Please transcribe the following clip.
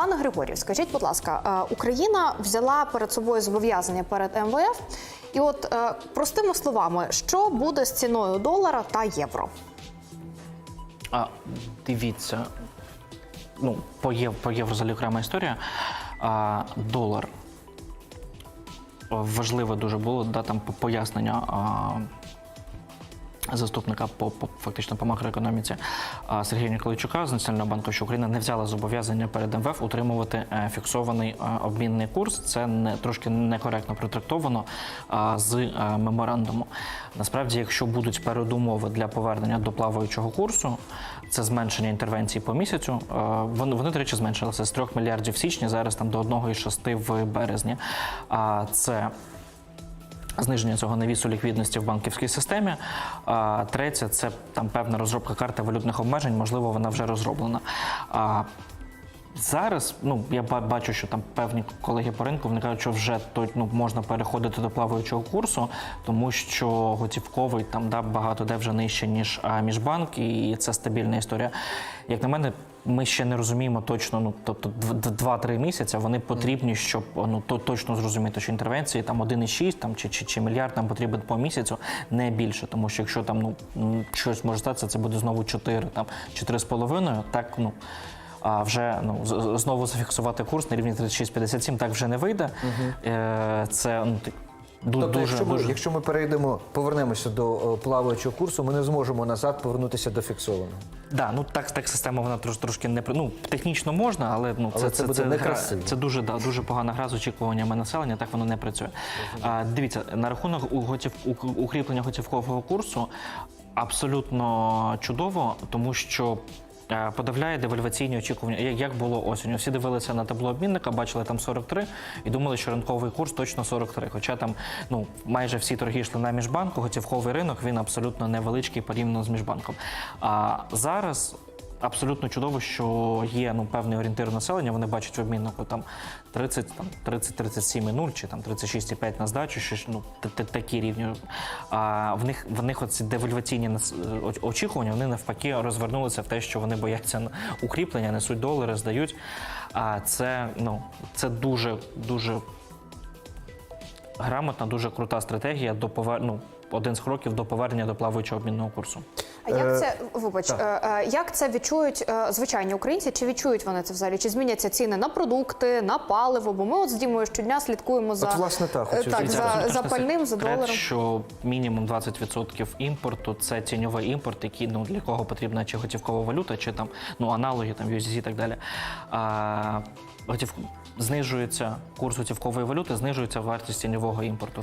Пане Григорію, скажіть, будь ласка, е, Україна взяла перед собою зобов'язання перед МВФ, і от е, простими словами, що буде з ціною долара та євро? А дивіться, ну, по євро, по євро взагалі окрема історія. А, долар. Важливе дуже було да, там пояснення а, заступника по, по фактично по макроекономіці Сергія Ніколайчука з Національного банку, що Україна не взяла зобов'язання перед МВФ утримувати е, фіксований е, обмінний курс. Це не трошки некоректно протрактовано з е, меморандуму. Насправді, якщо будуть передумови для повернення до плаваючого курсу, це зменшення інтервенцій по місяцю. е, Вони, вони до речі, зменшилися з 3 мільярдів в січні, зараз там до 1,6 в березні. А це зниження цього навісу ліквідності в банківській системі. А третє це там певна розробка карти валютних обмежень. Можливо, вона вже розроблена. Зараз ну я бачу, що там певні колеги по ринку вони кажуть, що вже то, ну, можна переходити до плаваючого курсу, тому що готівковий там да багато де вже нижче ніж а, міжбанк, і це стабільна історія. Як на мене. Ми ще не розуміємо точно, ну тобто дв- д- 2-3 місяці вони потрібні, щоб ну то точно зрозуміти, що інтервенції там 1,6 там чи, чи, чи мільярд нам потрібен по місяцю, не більше. Тому що якщо там ну щось може статися, це буде знову 4, там 4,5, так ну. А вже ну знову зафіксувати курс на рівні 36,57 так вже не вийде. Е, Це ну ду- Тобто, дуже якщо, ми, дуже якщо ми перейдемо, повернемося до е, плаваючого курсу, ми не зможемо назад повернутися до фіксованого. Да, ну так, так система вона трош, трошки не ну, технічно можна, але ну Але це буде гра- це дуже да, дуже погана гра з очікуваннями населення. Так воно не працює. А, дивіться, на рахунок у готів, укріплення готівкового курсу абсолютно чудово, тому що. Е, Подавляє девальваційні очікування, як було осінню. Всі дивилися на табло обмінника, бачили там 43 і думали, що ринковий курс точно 43. Хоча там ну майже всі торги йшли на міжбанку, готівковий ринок він абсолютно невеличкий порівняно з міжбанком. А зараз абсолютно чудово, що є ну певний орієнтир населення. Вони бачать в обміннику там 30, там 30, 37,0 чи там 36,5 на здачу, що ж, ну такі рівні. А в них в них оці девальваційні нас- очікування, вони навпаки розвернулися в те, що вони бояться укріплення, несуть долари, здають. А це ну це дуже дуже грамотна, дуже крута стратегія до повер... ну, один з кроків до повернення до плаваючого обмінного курсу. А як це вибач, е, е, як це відчують е, звичайні українці? Чи відчують вони це взагалі? Чи зміняться ціни на продукти, на паливо? Бо ми от з Дімою щодня слідкуємо за власне, так, е, хочу так за, за пальним, за доларом. Що мінімум 20% імпорту це тіньовий імпорт, який ну для кого потрібна чи готівкова валюта, чи там ну аналоги, там USD і так далі. А, готів... знижується курс готівкової валюти, знижується вартість тіньового імпорту.